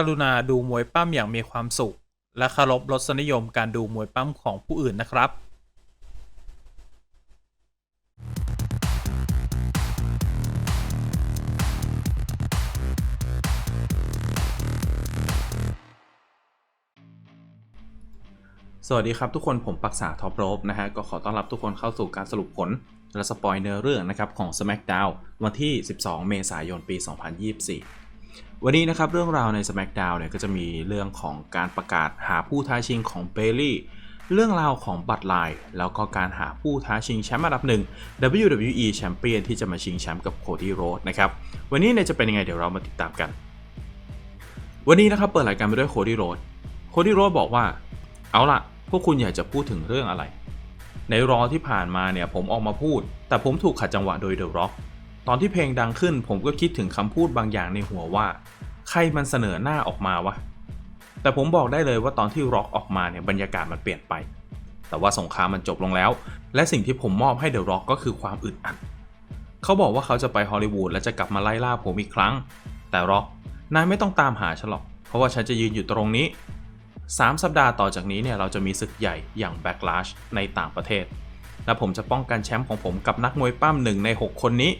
กรุณาดูมวยปั้มอย่างมีความสุข และเคารพรสนิยมการดูมวยปั้มของผู้อื่นนะครับสวัสดีครับทุกคนผมปักษาท็อปโรบนะฮะก็ขอต้อนรับทุกคนเข้าสู่การสรุปผล และสปอยเนื้อเรื่องนะครับของ SmackDown วันที่ 12 เมษายนปี 2024 วันนี้นะครับเรื่องราวใน SmackDown เนี่ยก็จะมีเรื่องของการประกาศหาผู้ท้าชิงของเบลลี่เรื่องราวของบัตไลน์แล้วก็การหาผู้ท้าชิงแชมป์อันดับหนึ่ง WWE แชมเปี้ยนที่จะมาชิงแชมป์กับโคดี้โรดนะครับ วันนี้เนี่ยจะเป็นยังไงเดี๋ยวเรามาติดตามกัน วันนี้นะครับเปิดรายการไปด้วยโคดี้โรดโคดี้โรดบอกว่า เอาล่ะ พวกคุณอยากจะพูดถึงเรื่องอะไร ในรอที่ผ่านมาเนี่ยผมออกมาพูด แต่ผมถูกขัดจังหวะโดยเดอะร็อก ตอนที่เพลงดังขึ้นผมก็คิดถึงคำพูดบางอย่างในหัวว่า ใครมันเสนอหน้าออกมาวะ แต่ผมบอกได้เลยว่าตอนที่ร็อกออกมาเนี่ยบรรยากาศมันเปลี่ยนไป แต่ว่าสงครามมันจบลงแล้ว และสิ่งที่ผมมอบให้เดอะร็อกก็คือความอึดอัด เขาบอกว่าเขาจะไปฮอลลีวูดและจะกลับมาไล่ล่าผมอีกครั้ง แต่ร็อกนายไม่ต้องตามหาฉันหรอก เพราะว่าฉันจะยืนอยู่ตรงนี้ 3 สัปดาห์ต่อจากนี้เนี่ยเราจะมีศึกใหญ่อย่าง Backlash ในต่างประเทศ และผมจะป้องกันแชมป์ของผมกับนักมวยปั้มหนึ่งใน 6 คนนี้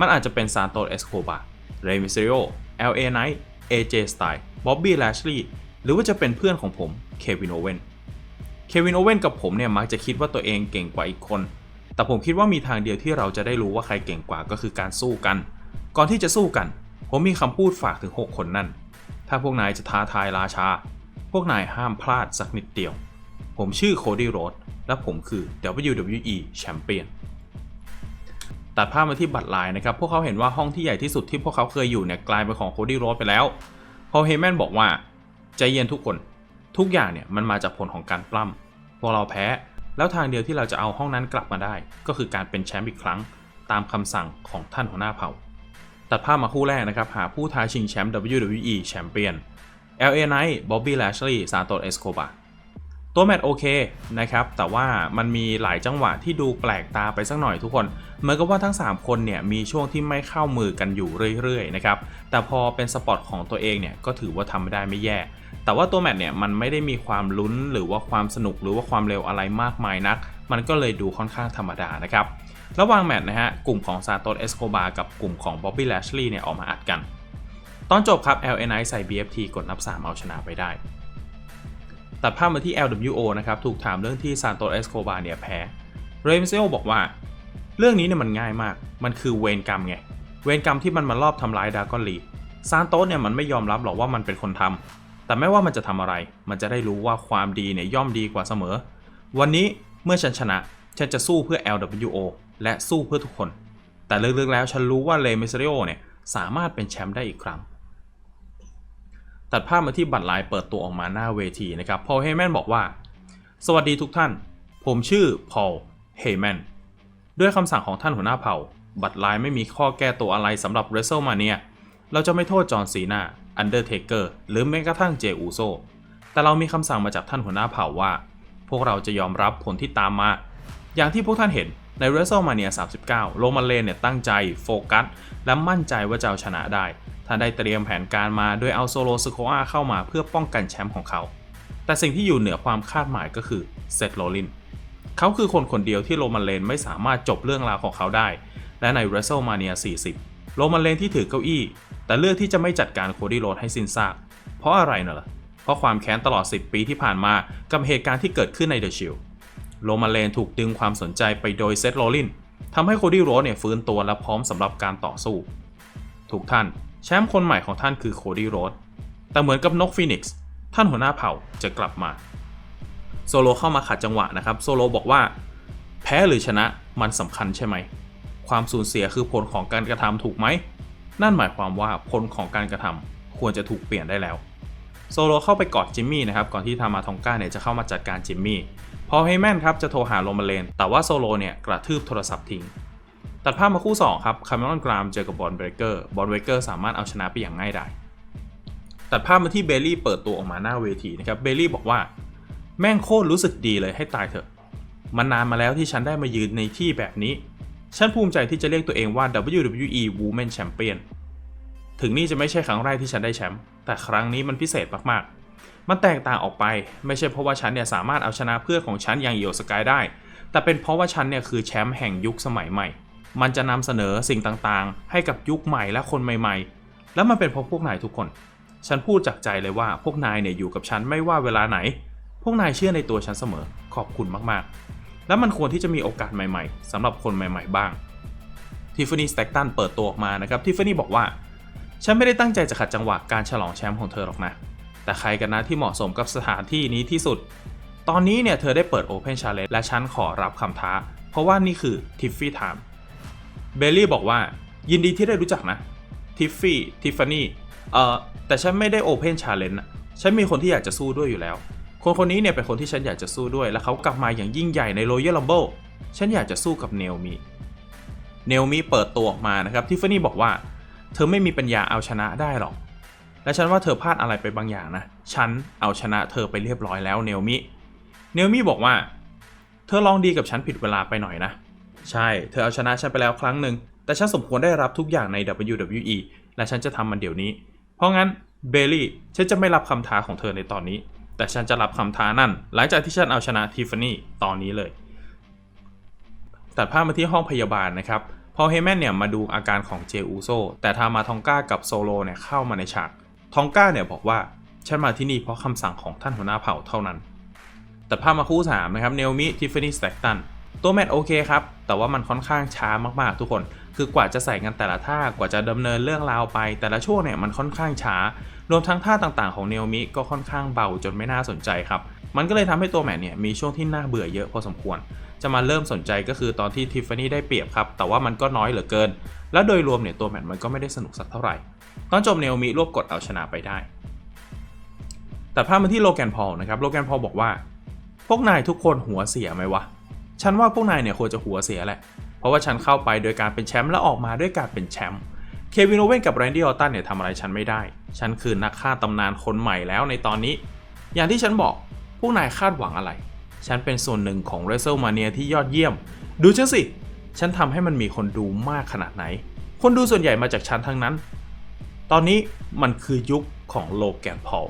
มันอาจจะเป็นซานโตเอสโคบาเรมิเซโอ LA Knight AJ Styles Bobby Lashley หรือว่าจะเป็นเพื่อนของผมเควินโอเวนเควินโอเวนกับผมเนี่ยมักจะคิดว่าตัวเองเก่งกว่าอีกคน แต่ผมคิดว่ามีทางเดียวที่เราจะได้รู้ว่าใครเก่งกว่าก็คือการสู้กัน ก่อนที่จะสู้กัน ผมมีคำพูดฝากถึง 6 คนนั่น ถ้าพวกนายจะท้าทายราชา พวกนายห้ามพลาดสักนิดเดียว ผมชื่อโคดี้โรดและผมคือ WWE Champion ตัดภาพมาที่บัตรลน์นะครับ พวกเขาเห็นว่าห้องที่ใหญ่ที่สุดที่พวกเขาเคยอยู่เนี่ยกลายเป็นของโคดี้โรดไปแล้ว พอเฮแมนบอกว่า ใจเย็นทุกคน ทุกอย่างเนี่ยมันมาจากผลของการปล้ำพวกเราแพ้ แล้วทางเดียวที่เราจะเอาห้องนั้นกลับมาได้ ก็คือการเป็นแชมป์อีกครั้ง ตามคำสั่งของท่านหัวหน้าเผ่า ตัดภาพมาคู่แรกนะครับ หาผู้ท้าชิงแชมป์ WWE Champion LA Knight Bobby Lashley Santos Escobar ัวแมตช์โอเคนะครับ แต่ว่ามันมีหลายจังหวะที่ดูแปลกตาไปสักหน่อยทุกคน เหมือนกับว่าทั้ง 3 คนเนี่ยมีช่วงที่ไม่เข้ามือกันอยู่เรื่อยๆนะครับ แต่พอเป็นสปอตของตัวเองเนี่ยก็ถือว่าทำไม่ได้ไม่แย่ แต่ว่าตัวแมตช์เนี่ยมันไม่ได้มีความลุ้นหรือว่าความสนุกหรือว่าความเร็วอะไรมากมายนัก มันก็เลยดูค่อนข้างธรรมดานะครับ ระหว่างแมตช์นะฮะกลุ่มของซาโตสเอสโคบากับกลุ่มของบ๊อบบี้แลชลีย์เนี่ยออกมาอัดกัน ตอนจบครับ LNI ใส่ BFT กดนับ 3 เอาชนะไปได้ ตัดภาพมาที่ LWO นะครับ ถูกถามเรื่องที่ซานโตเอสโคบาเนี่ยแพ้ เรมเซโอบอกว่า เรื่องนี้เนี่ยมันง่ายมาก มันคือเวรกรรมไง เวรกรรมที่มันมารอบทำร้ายดากอนลีซานโตเนี่ยมันไม่ยอมรับหรอกว่ามันเป็นคนทำ แต่ไม่ว่ามันจะทำอะไร มันจะได้รู้ว่าความดีเนี่ยย่อมดีกว่าเสมอ วันนี้เมื่อฉันชนะ ฉันจะสู้เพื่อ LWO และสู้เพื่อทุกคน แต่ลึกๆแล้วฉันรู้ว่าเรมิเซโอเนี่ยสามารถเป็นแชมป์ได้อีกครั้ง ตัดภาพมาที่บัตรลน์เปิดตัวออกมาหน้าเวทีนะครับพอลเฮแมนบอกว่า สวัสดีทุกท่าน ผมชื่อพอลเฮแมนด้วยคำสั่งของท่านหัวหน้าเผ่า บัตรลน์ไม่มีข้อแก้ตัวอะไรสำหรับ WrestleMania เราจะไม่โทษจอห์นซีนาอันเดอร์เทเกอร์หรือแม้กระทั่งเจอูโซแต่เรามีคำสั่งมาจากท่านหัวหน้าเผ่าว่า พวกเราจะยอมรับผลที่ตามมา อย่างที่พวกท่านเห็นใน WrestleMania 39 โรมันเลนเนี่ยตั้งใจ โฟกัส และมั่นใจว่าจะเอาชนะได้ ท่าได้เตรียมแผนการมาโดยเอาโซโลสโคอาเข้ามาเพื่อป้องกันแชมป์ของเขา แต่สิ่งที่อยู่เหนือความคาดหมายก็คือเซธโรลินเขาคือคนคนเดียวที่โรมันเลนไม่สามารถจบเรื่องราวของเขาได้ และใน WrestleMania 40 โรมันเลนที่ถือเก้าอี้ แต่เลือกที่จะไม่จัดการโคดี้โรดให้สิ้นซาก เพราะอะไรเนอะเพราะความแค้นตลอด 10 ปีที่ผ่านมากับเหตุการณ์ที่เกิดขึ้นในเดอะชิลโรมันเลนถูกดึงความสนใจไปโดยเซธโรลินทำให้โคดี้โรดเนี่ยฟื้นตัวและพร้อมสำหรับการต่อสู้ ทุกท่าน ชมป์คนใหม่ของท่านคือโคดี้โรดแต่เหมือนกับนกฟีนิกซ์ท่านหัวหน้าเผ่าจะกลับมา โซโลเข้ามาขัดจังหวะนะครับ โซโลบอกว่า แพ้หรือชนะมันสำคัญใช่ไหม ความสูญเสียคือผลของการกระทำถูกไหม นั่นหมายความว่าผลของการกระทำควรจะถูกเปลี่ยนได้แล้ว โซโลเข้าไปกอดจิมมี่นะครับ ก่อนที่ทามาทองก้าเนี่ยจะเข้ามาจัดการจิมมี่ พอเฮแมนครับจะโทรหาโรมาเลน แต่ว่าโซโลเนี่ยกระทืบโทรศัพท์ทิ้ง ตัดภาพมาคู่ 2 ครับคาร์เมลอนกรามเจอกับบอลเบรเกอร์บอลเบรเกอร์สามารถเอาชนะไปอย่างง่ายดายตัดภาพมาที่เบลลี่เปิดตัวออกมาหน้าเวทีนะครับเบลลี่บอกว่า แม่งโคตรรู้สึกดีเลยให้ตายเถอะ มันนานมาแล้วที่ฉันได้มายืนในที่แบบนี้ ฉันภูมิใจที่จะเรียกตัวเองว่า WWE Women Champion ถึงนี่จะไม่ใช่ครั้งแรกที่ฉันได้แชมป์แต่ครั้งนี้มันพิเศษมากๆ มันแตกต่างออกไป ไม่ใช่เพราะว่าฉันเนี่ยสามารถเอาชนะเพื่อนของฉันอย่างเอิโอสกายได้ แต่เป็นเพราะว่าฉันเนี่ยคือแชมป์แห่งยุคสมัยใหม่ มันจะนำเสนอสิ่งต่างๆ ให้กับยุคใหม่และคนใหม่ ๆ แล้วมันเป็นเพราะพวกนายทุกคน ฉันพูดจากใจเลยว่าพวกนายเนี่ยอยู่กับฉันไม่ว่าเวลาไหน พวกนายเชื่อในตัวฉันเสมอ ขอบคุณมากๆ และมันควรที่จะมีโอกาสใหม่ๆสำหรับคนใหม่ ๆ บ้างทิฟฟานี่สแต็กตันเปิดตัวออกมานะครับทิฟฟานี่บอกว่า ฉันไม่ได้ตั้งใจจะขัดจังหวะการฉลองแชมป์ของเธอหรอกนะ แต่ใครกันนะที่เหมาะสมกับสถานที่นี้ที่สุด ตอนนี้เนี่ยเธอได้เปิด Open Challenge และฉันขอรับคำท้า เพราะว่านี่คือ Tiffy Time เบลลี่บอกว่ายินดีที่ได้รู้จักนะทิฟฟี่ทิฟฟานี่เอ่อแต่ฉันไม่ได้ Open Challenge นะฉันมีคนที่อยากจะสู้ด้วยอยู่แล้ว คนคนนี้เนี่ยเป็นคนที่ฉันอยากจะสู้ด้วย และเขากลับมาอย่างยิ่งใหญ่ใน Royal Rumble ฉันอยากจะสู้กับเนลมีเนลมีเปิดตัวออกมานะครับทิฟฟานี่บอกว่า เธอไม่มีปัญญาเอาชนะได้หรอก และฉันว่าเธอพลาดอะไรไปบางอย่างนะ ฉันเอาชนะเธอไปเรียบร้อยแล้วเนลมิ เนลมิบอกว่า เธอลองดีกับฉันผิดเวลาไปหน่อยนะ ใช่ เธอเอาชนะฉันไปแล้วครั้งหนึ่ง แต่ฉันสมควรได้รับทุกอย่างใน WWE และฉันจะทำมันเดี๋ยวนี้ เพราะงั้นเบลลี่ฉันจะไม่รับคำท้าของเธอในตอนนี้ แต่ฉันจะรับคำท้านั่น หลังจากที่ฉันเอาชนะทิฟฟานี่ตอนนี้เลยตัดภาพมาที่ห้องพยาบาลนะครับ พอเฮแมนเนี่ยมาดูอาการของเจอูโซ แต่ทามาทองก้ากับโซโลเนี่ยเข้ามาในฉาก ทองก้าเนี่ยบอกว่าฉันมาที่นี่เพราะคำสั่งของท่านหัวหน้าเผ่าเท่านั้นแต่ภาพมาคู่3นะครับ เนลมิ ทิฟฟานี่ สแต็กตัน ตัวแมตช์โอเคครับ แต่ว่ามันค่อนข้างช้ามากๆทุกคน คือกว่าจะใส่กันแต่ละท่ากว่าจะดำเนินเรื่องราวไป แต่ละช่วงเนี่ยมันค่อนข้างช้า รวมทั้งท่าต่างๆของเนลมิก็ค่อนข้างเบาจนไม่น่าสนใจครับ มันก็เลยทำให้ตัวแมตช์เนี่ยมีช่วงที่น่าเบื่อเยอะพอสมควร จะมาเริ่มสนใจก็คือตอนที่ทิฟฟานี่ได้เปรียบครับ แต่ว่ามันก็น้อยเหลือเกิน แล้วโดยรวมเนี่ยตัวแมตช์มันก็ไม่ได้สนุกสักเท่าไหร่ ตอนจบเนลมิรวบกดเอาชนะไปได้ แต่ภาพมาที่โลแกนพอลนะครับ โลแกนพอลบอกว่า พวกนายทุกคนหัวเสียไหมวะ ฉันว่าพวกนายเนี่ยควรจะหัวเสียแหละ เพราะว่าฉันเข้าไปโดยการเป็นแชมป์และออกมาด้วยการเป็นแชมป์ เควินโอเว่นกับแรนดี้ออตตันเนี่ยทำอะไรฉันไม่ได้ ฉันคือนักฆ่าตำนานคนใหม่แล้วในตอนนี้ อย่างที่ฉันบอก พวกนายคาดหวังอะไร ฉันเป็นส่วนหนึ่งของ WrestleMania ที่ยอดเยี่ยม ดูฉันสิ ฉันทำให้มันมีคนดูมากขนาดไหน คนดูส่วนใหญ่มาจากฉันทั้งนั้น ตอนนี้มันคือยุคของโลแกนพอล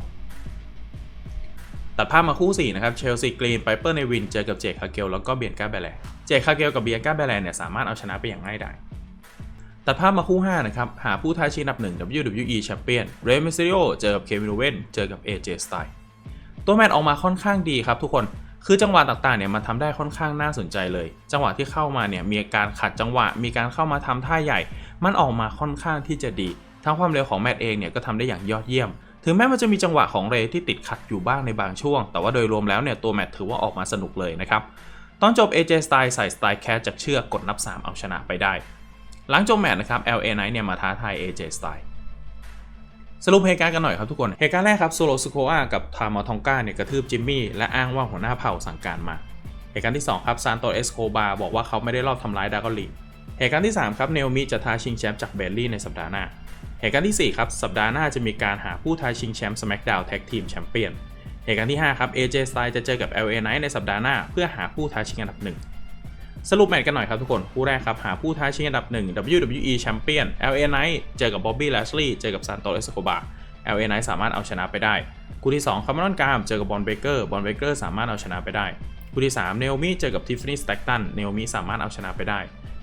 ตัดภาพมาคู่4นะครับเชลซีกรีนไปเปอร์เนวินเจอกับเจคคาเกลแล้วก็เบียนก้าแบแลเจคคาเกลกับเบียนก้าแบแลเนี่ยสามารถเอาชนะไปอย่างง่ายดายตัดภาพมาคู่5นะครับหาผู้ท้าชิงอันดับ 1 WWE Champion เรมิส t ริโอเจอกับเควินโอเวนเจอกับ AJ Styles ตัวแมตช์ออกมาค่อนข้างดีครับทุกคนคือจังหวะต่างๆเนี่ยมันทำได้ค่อนข้างน่าสนใจเลย จังหวะที่เข้ามาเนี่ยมีการขัดจังหวะ มีการเข้ามาทำท่าใหญ่ มันออกมาค่อนข้างที่จะดี ทั้งความเร็วของแมตช์เองเนี่ยก็ทำได้อย่างยอดเยี่ยม ถึงแม้มันจะมีจังหวะของเรย์ที่ติดขัดอยู่บ้างในบางช่วง แต่ว่าโดยรวมแล้วเนี่ยตัวแมตช์ถือว่าออกมาสนุกเลยนะครับ ตอนจบ AJ Styles ใส่ Style Cat จากเชือกกดนับ 3 เอาชนะไปได้ หลังจบแมตช์นะครับ LA Knight เนี่ยมาท้าทาย AJ Styles สรุปเหตุการณ์กันหน่อยครับทุกคน เหตุการณ์แรกครับโซโลสโคอากับทามาทองก้าเนี่ยกระทืบจิมมี่และอ้างว่าหัวหน้าเผ่าสั่งการมา เหตุการณ์ที่ 2 ครับซานโตเอสโคบาบอกว่าเขาไม่ได้รอบทำร้ายดากอลีเหตุการณ์ที่ 3 ครับเนลมิจะท้าชิงแชมป์จากเบลลี่ในสัปดาห์หน้า เหตุการณ์ที่ 4 ครับ สัปดาห์หน้าจะมีการหาผู้ท้าชิงแชมป์ SmackDown Tag Team Champion เหตุการณ์ที่ 5 ครับ AJ Styles จะเจอกับ LA Knight ในสัปดาห์หน้า เพื่อหาผู้ท้าชิงอันดับหนึ่งสรุปแมตช์กันหน่อยครับทุกคน คู่แรกครับ หาผู้ท้าชิงอันดับ 1 WWE Champion LA Knight เจอกับ Bobby Lashley เจอกับ Santos Escobar LA Knight สามารถเอาชนะไปได้ คู่ที่2คาร์มอนกามเจอกับบอลเบเกอร์บอลเบเกอร์สามารถเอาชนะไปได้ คู่ที่3เนลมิเจอกับทิฟฟานี่สแต็กตันเนลมิสามารถเอาชนะไปได้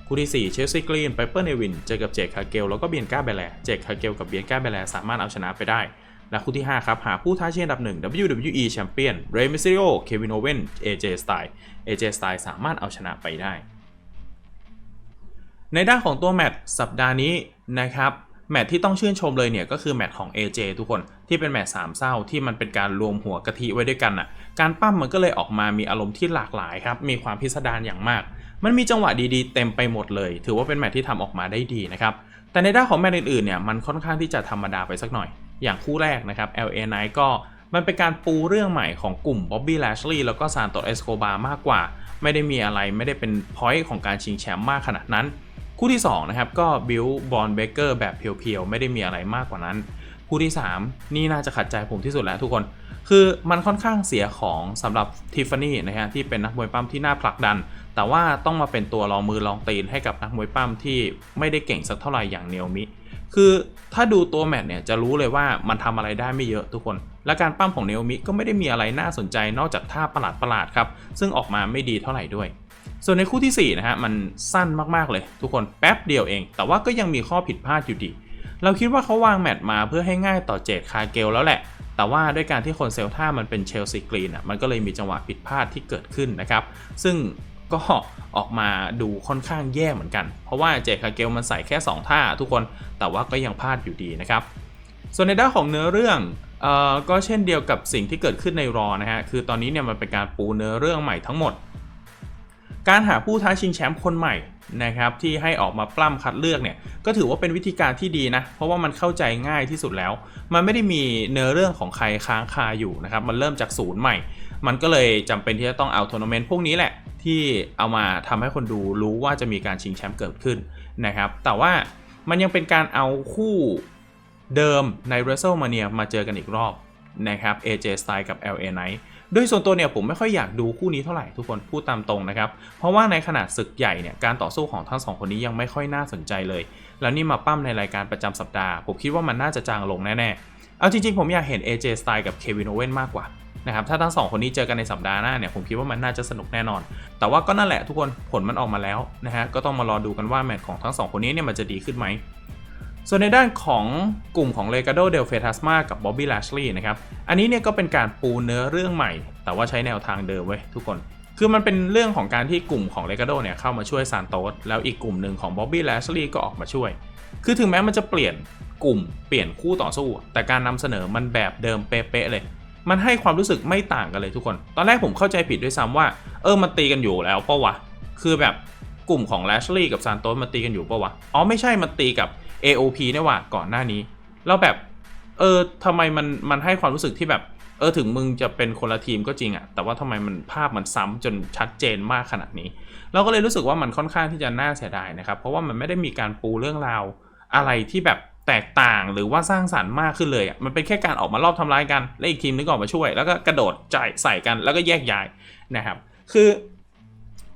คู่ที่ 4 เชลซีกรีนไปเปอร์เนวินเจอกับเจคคาเกลแล้วก็เบียนก้าเบแลเจคคาเกลกับเบียนก้าเบแลสามารถเอาชนะไปได้ และคู่ที่ 5 ครับ หาผู้ท้าชิงอันดับ 1 WWE แชมเปี้ยนเรมิซิโอเควินโอเวน AJ Styles AJ Styles สามารถเอาชนะไปได้ ในด้านของตัวแมตช์สัปดาห์นี้นะครับ แมตที่ต้องชื่นชมเลยเนี่ยก็คือแมตของ AJ ทุกคนที่เป็นแมตสามเศร้าที่มันเป็นการรวมหัวกะทิไว้ด้วยกันน่ะการปั้มมันก็เลยออกมามีอารมณ์ที่หลากหลายครับมีความพิสดารอย่างมาก มันมีจังหวะดีๆ เต็มไปหมดเลย ถือว่าเป็นแมตที่ทำออกมาได้ดีนะครับแต่ในด้านของแมตอื่นๆเนี่ยมันค่อนข้างที่จะธรรมดาไปสักหน่อย อย่างคู่แรกนะครับ LA Knight ก็มันเป็นการปูเรื่องใหม่ของกลุ่ม Bobby Lashley แล้วก็ Santos Escobar มากกว่า ไม่ได้มีอะไรไม่ได้เป็นพอยต์ของการชิงแชมป์มากขนาดนั้น คู่ที่2นะครับก็บิลบอลเบเกอร์แบบเพียวๆ ไม่ได้มีอะไรมากกว่านั้น คู่ที่ 3 นี่น่าจะขัดใจผมที่สุดแล้วทุกคน คือมันค่อนข้างเสียของสำหรับทิฟฟานี่นะฮะที่เป็นนักมวยปั้มที่น่าผลักดัน แต่ว่าต้องมาเป็นตัวรองมือรองตีนให้กับนักมวยปั้มที่ไม่ได้เก่งสักเท่าไหร่อย่างเนโอมิ คือถ้าดูตัวแมตช์เนี่ยจะรู้เลยว่ามันทำอะไรได้ไม่เยอะทุกคน และการปั้มของเนโอมิก็ไม่ได้มีอะไรน่าสนใจนอกจากท่าประหลาดๆครับซึ่งออกมาไม่ดีเท่าไหร่ด้วย ส่วนในคู่ที่ 4 นะฮะ มันสั้นมากๆเลย ทุกคนแป๊บเดียวเอง แต่ว่าก็ยังมีข้อผิดพลาดอยู่ดี เราคิดว่าเขาวางแมตช์มาเพื่อให้ง่ายต่อเจดคาเกลแล้วแหละ แต่ว่าด้วยการที่คนเซลท่ามันเป็นเชลซีกรีนอะมันก็เลยมีจังหวะผิดพลาดที่เกิดขึ้นนะครับ ซึ่งก็ออกมาดูค่อนข้างแย่เหมือนกัน เพราะว่าเจคาเกลมันใส่แค่ 2 ท่าทุกคนแต่ว่าก็ยังพลาดอยู่ดีนะครับ ส่วนในด้านของเนื้อเรื่องเอ่อก็เช่นเดียวกับสิ่งที่เกิดขึ้นในรอนะฮะคือตอนนี้เนี่ยมันเป็นการปูเนื้อเรื่องใหม่ทั้งหมด การหาผู้ท้าชิงแชมป์คนใหม่นะครับที่ให้ออกมาปล้ำคัดเลือกเนี่ยก็ถือว่าเป็นวิธีการที่ดีนะ เพราะว่ามันเข้าใจง่ายที่สุดแล้ว มันไม่ได้มีเนื้อเรื่องของใครค้างคาอยู่นะครับ มันเริ่มจากศูนย์ใหม่ มันก็เลยจำเป็นที่จะต้องเอาทัวร์นาเมนต์พวกนี้แหละ ที่เอามาทำให้คนดูรู้ว่าจะมีการชิงแชมป์เกิดขึ้นนะครับ แต่ว่ามันยังเป็นการเอาคู่เดิมใน WrestleMania มาเจอกันอีกรอบนะครับ AJ Styles กับ LA Knight โดยส่วนตัวเนี่ยผมไม่ค่อยอยากดูคู่นี้เท่าไหร่ทุกคนพูดตามตรงนะครับ เพราะว่าในขนาดศึกใหญ่เนี่ยการต่อสู้ของทั้งสองคนนี้ยังไม่ค่อยน่าสนใจเลย แล้วนี่มาปั้มในรายการประจำสัปดาห์ ผมคิดว่ามันน่าจะจางลงแน่ๆ เอาจริงๆ ผมอยากเห็น AJ Style กับ Kevin Owen มากกว่านะครับถ้าทั้งสองคนนี้เจอกันในสัปดาห์หน้าเนี่ยผมคิดว่ามันน่าจะสนุกแน่นอน แต่ว่าก็นั่นแหละทุกคนผลมันออกมาแล้วนะฮะก็ต้องมารอดูกันว่าแมตช์ของทั้งสองคนนี้เนี่ยมันจะดีขึ้นไหม ส่วนในด้านของกลุ่มของเลกาโดเดลเฟทัสมากับบ๊อบบี้ล s ชลีย์นะครับ อันนี้เนี่ยก็เป็นการปูเนื้อเรื่องใหม่ แต่ว่าใช้แนวทางเดิมเว้ยทุกคน คือมันเป็นเรื่องของการที่กลุ่มของเลกาโดเนี่ยเข้ามาช่วยซานโตสแล้วอีกกลุ่มหนึ่งของบ๊อบบี้ล s ชลีย์ก็ออกมาช่วย คือถึงแม้มันจะเปลี่ยนกลุ่มเปลี่ยนคู่ต่อสู้ แต่การนำเสนอมันแบบเดิมเป๊ะๆเลย มันให้ความรู้สึกไม่ต่างกันเลยทุกคน ตอนแรกผมเข้าใจผิดด้วยซ้ำว่า เออมันตีกันอยู่แล้วปะวะ คือแบบกลุ่มของแลชลีย์กับซานโตสมันตีกันอยู่ปะวะ อ๋อไม่ใช่มันตีกับ AOP เนี่ยว่ะก่อนหน้านี้ แล้วแบบ เออทำไมมันมันให้ความรู้สึกที่แบบ เออถึงมึงจะเป็นคนละทีมก็จริงอะแต่ว่าทำไมมันภาพมันซ้ำจนชัดเจนมากขนาดนี้ เราก็เลยรู้สึกว่ามันค่อนข้างที่จะน่าเสียดายนะครับ เพราะว่ามันไม่ได้มีการปูเรื่องราวอะไรที่แบบแตกต่างหรือว่าสร้างสรรค์มากขึ้นเลยอะมันเป็นแค่การออกมารอบทำร้ายกัน และอีกทีมนึงก็ออกมาช่วย แล้วก็กระโดดจ่ายใส่กันแล้วก็แยกย้ายนะครับ คือ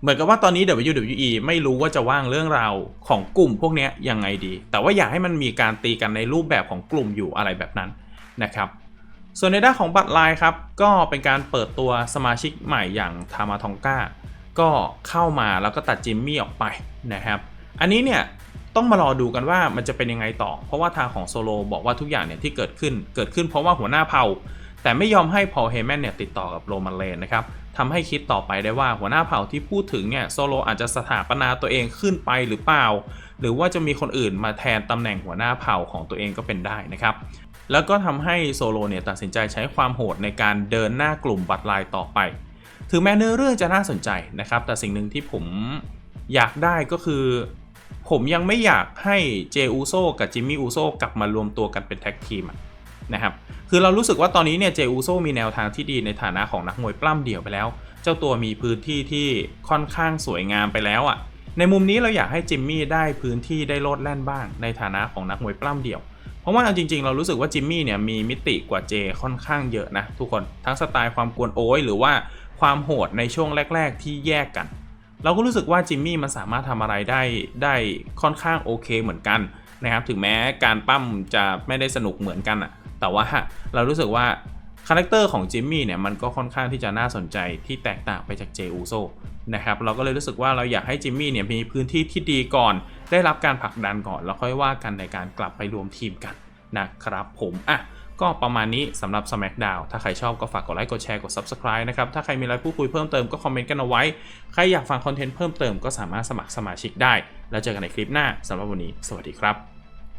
เหมือนกับว่าตอนนี้ WWE ไม่รู้ว่าจะว่างเรื่องราวของกลุ่มพวกนี้ยยังไงดี แต่ว่าอยากให้มันมีการตีกันในรูปแบบของกลุ่มอยู่อะไรแบบนั้นนะครับส่วนในด้านของบัตรไลน์ครับ ก็เป็นการเปิดตัวสมาชิกใหม่อย่างทามาทองก้าก็เข้ามาแล้วก็ตัดจิมมี่ออกไปนะครับ อันนี้เนี่ยต้องมารอดูกันว่ามันจะเป็นยังไงต่อ เพราะว่าทางของโซโลบอกว่าทุกอย่างเนี่ยที่เกิดขึ้นเกิดขึ้นเพราะว่าหัวหน้าเผ่า แต่ไม่ยอมให้พอลเฮแมนเนี่ยติดต่อกับโรมันเลนนะครับ ทำให้คิดต่อไปได้ว่าหัวหน้าเผ่าที่พูดถึงเนี่ยโซโลอาจจะสถาปนาตัวเองขึ้นไปหรือเปล่า หรือว่าจะมีคนอื่นมาแทนตำแหน่งหัวหน้าเผ่าของตัวเองก็เป็นได้นะครับแล้วก็ทำให้โซโลเนี่ยตัดสินใจใช้ความโหดในการเดินหน้ากลุ่มบัตรลายต่อไป ถึงแม้เนื้อเรื่องจะน่าสนใจนะครับ แต่สิ่งหนึ่งที่ผมอยากได้ก็คือ ผมยังไม่อยากให้เจอูโซกับจิมมี่อูโซกลับมารวมตัวกันเป็นแท็กทีมอะ นะครับคือเรารู้สึกว่าตอนนี้เนี่ยเจอูโซมีแนวทางที่ดีในฐานะของนักมวยปล้ำเดี่ยวไปแล้ว เจ้าตัวมีพื้นที่ที่ค่อนข้างสวยงามไปแล้วอะ่ะในมุมนี้เราอยากให้จิมมี่ได้พื้นที่ได้โลดแล่นบ้าง ในฐานะของนักมวยปล้ำเดี่ยว เพราะว่าเอาจริงๆ เรารู้สึกว่าจิมมี่เนี่ยมีมิติกว่าเจค่อนข้างเยอะนะทุกคนทั้งสไตล์ความกวนโอ้ยหรือว่าความโหดในช่วงแรก ๆ ที่แยกกัน เราก็รู้สึกว่าจิมมี่มันสามารถทำอะไรได้ได้ค่อนข้างโอเคเหมือนกันนะครับถึงแม้การปั้มจะไม่ได้สนุกเหมือนกันอะ แต่ว่าเรารู้สึกว่าคาแรคเตอร์ของจิมมี่เนี่ยมันก็ค่อนข้างที่จะน่าสนใจที่แตกต่างไปจากเจอูโซนะครับเราก็เลยรู้สึกว่าเราอยากให้จิมมี่เนี่ยมีพื้นที่ที่ดีก่อน ได้รับการผลักดันก่อน แล้วค่อยว่ากันในการกลับไปรวมทีมกันนะครับผมอะก็ประมาณนี้สำหรับ SmackDown ถ้าใครชอบก็ฝากกดไลค์กดแชร์กด Subscribe นะครับ ถ้าใครมีอะไรพูดคุยเพิ่มเติมก็คอมเมนต์กันเอาไว้ ใครอยากฟังคอนเทนต์เพิ่มเติมก็สามารถสมัครสมาชิกได้ แล้วเจอกันในคลิปหน้าสำหรับวันนี้ สวัสดีครับ